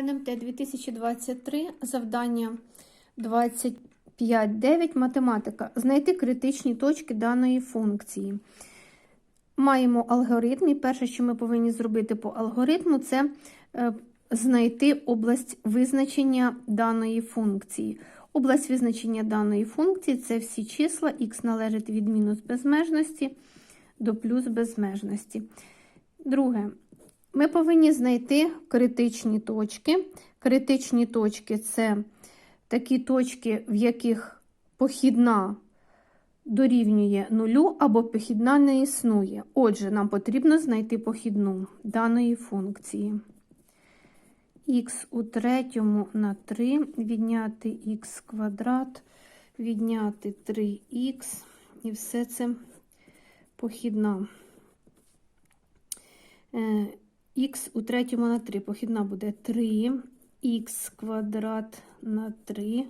НМТ 2023, завдання 25.9 математика. Знайти критичні точки даної функції. Маємо алгоритм, і перше, що ми повинні зробити по алгоритму, це е, знайти область визначення даної функції. Область визначення даної функції це всі числа, х належить від мінус безмежності до плюс безмежності. Друге, ми повинні знайти критичні точки. Критичні точки це такі точки, в яких похідна дорівнює нулю або похідна не існує. Отже, нам потрібно знайти похідну даної функції. х у третьому на 3, відняти х квадрат, відняти 3х, і все це похідна. Х у третьому на 3. Похідна буде 3, х квадрат на 3,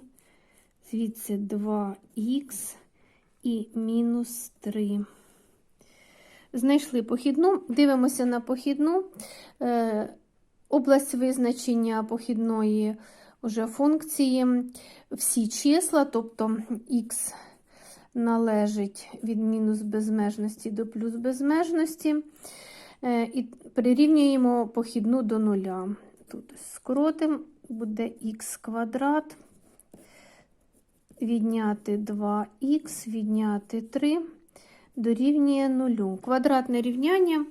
звідси 2х і мінус 3. Знайшли похідну, дивимося на похідну. Е, область визначення похідної вже функції. Всі числа, тобто х належить від мінус безмежності до плюс безмежності. Е, і прирівнюємо похідну до нуля. Тут скоротимо, буде х квадрат, відняти 2х, відняти 3, дорівнює нулю. Квадратне рівняння.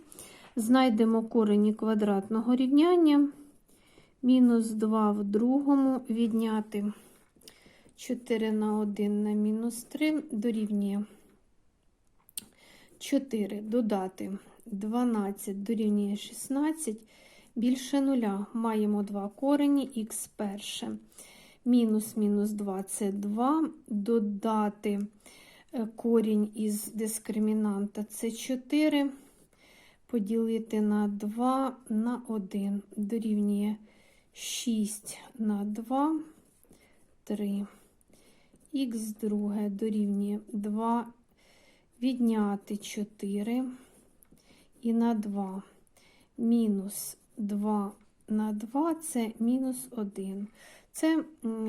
Знайдемо корені квадратного рівняння. Мінус 2 в другому відняти 4 на 1 на мінус 3 дорівнює 4 додати 12 дорівнює 16, більше нуля. Маємо два корені, х перше. Мінус мінус 2 це 2, додати е, корінь із дискримінанта це 4, поділити на 2 на 1, дорівнює 6 на 2, 3. Х друге дорівнює 2, відняти 4 і на 2. Мінус 2 на 2 це мінус 1. Це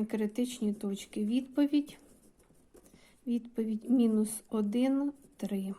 критичні точки. Відповідь. Відповідь мінус 1, 3.